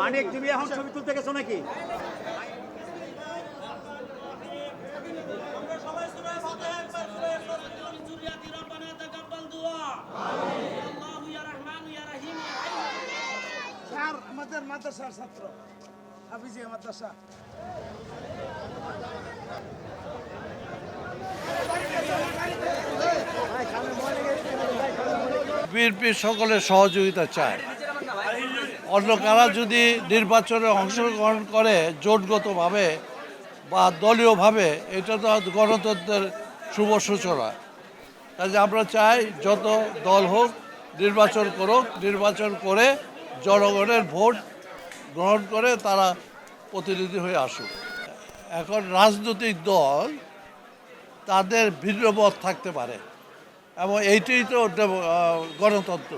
মানিক তুমি এখন ছবি তুলতে গেছো নাকি? মাদ্রাসার ছাত্র। মাদ্রাসা। বিএনপি সকলের সহযোগিতা চায়। অন্য কারা যদি নির্বাচনে অংশগ্রহণ করে জোটগতভাবে বা দলীয়ভাবে, এটা তো গণতন্ত্রের শুভ সূচনা। কাজে আমরা চাই যত দল হোক নির্বাচন করুক, নির্বাচন করে জনগণের ভোট গ্রহণ করে তারা প্রতিনিধি হয়ে আসুক। এখন রাজনৈতিক দল তাদের ভিন্ন মত থাকতে পারে এবং এইটাই তো গণতন্ত্র।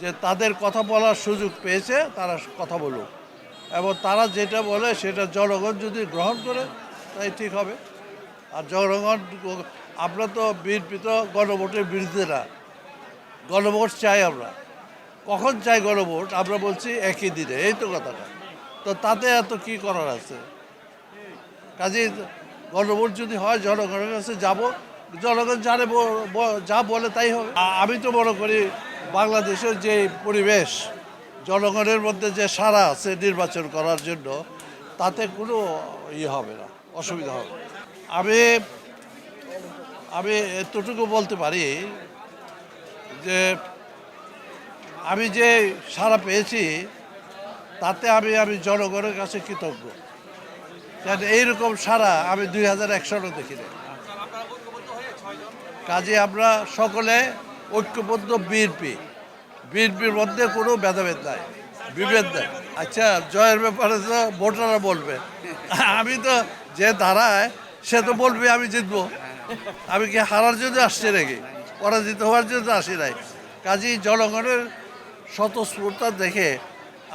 যে তাদের কথা বলার সুযোগ পেয়েছে, তারা কথা বলুক। এবং তারা যেটা বলে, সেটা জনগণ যদি গ্রহণ করে, তাই ঠিক হবে। আর জনগণ, আমরা তো বিএনপি তো গণভোটের বিরুদ্ধে না। গণভোট চাই আমরা। কখন চাই গণভোট? আমরা বলছি একই দিনে। এই তো কথাটা। তো তাতে এত কি করার আছে? কাজে গণভোট যদি হয়, জনগণের কাছে যাব। জনগণ জানে যা বলে তাই হবে। আমি তো মনে করি বাংলাদেশের যে পরিবেশ, জনগণের মধ্যে যে সারা আছে নির্বাচন করার জন্য, তাতে কোনো ইয়ে হবে না, অসুবিধা হবে আমি আমি এতটুকু বলতে পারি যে, আমি যে সারা পেয়েছি, তাতে আমি আমি জনগণের কাছে কৃতজ্ঞ। কারণ এইরকম সারা আমি দুই হাজার এক সালও দেখিনি। কাজে আমরা সকলে ঐক্যবদ্ধ বিএনপি। বিএনপির মধ্যে কোনো ভেদাভেদ নাই, বিভেদ নাই। আচ্ছা জয়ের ব্যাপারে তো ভোটাররা বলবে। আমি তো যে দাঁড়ায় সে তো বলবে আমি জিতবো। আমি কি হারার জন্য আসছি নাকি? পরাজিত হওয়ার জন্য আসি নাই। কাজেই জনগণের স্বতঃস্ফূর্তা দেখে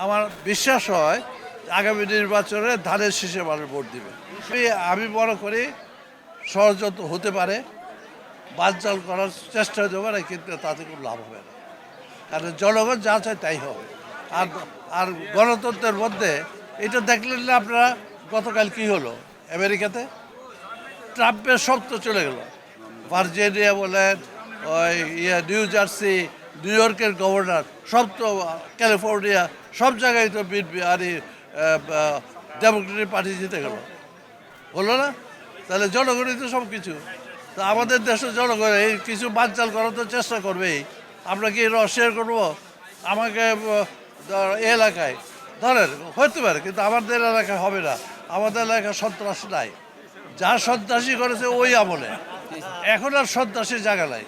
আমার বিশ্বাস হয়, আগামী নির্বাচনে ধানের শীষে মানুষ ভোট দিবে। আমি মনে করি ষড়যন্ত্র হতে পারে। বানচাল করার চেষ্টা হতে পারে কিন্তু তাতে কোনো লাভ হবে না। কারণ জনগণ যা চায় তাই হবে। আর আর গণতন্ত্রের মধ্যে এটা দেখলেন না আপনারা গতকাল কি হলো আমেরিকাতে? ট্রাম্পের তো চলে গেল। ভার্জিনিয়া বলেন, ওই ইয়ে নিউ জার্সি, নিউ ইয়র্কের গভর্নর, সব তো ক্যালিফোর্নিয়া, সব জায়গায় তো বিএনপি আর ডেমোক্রেটিক পার্টি জিতে গেল। হলো না? তাহলে জনগণই তো সব কিছু তো আমাদের দেশের জনগণ এই কিছু বানচাল করার তো চেষ্টা করবেই আমরা কি শেয়ার করব? আমাকে এলাকায়। ধরেন হতে পারে, কিন্তু আমাদের এলাকায় হবে না। আমাদের এলাকায় সন্ত্রাস নাই। যা সন্ত্রাসী করেছে ওই আমলে। এখন আর সন্ত্রাসী জায়গা নাই।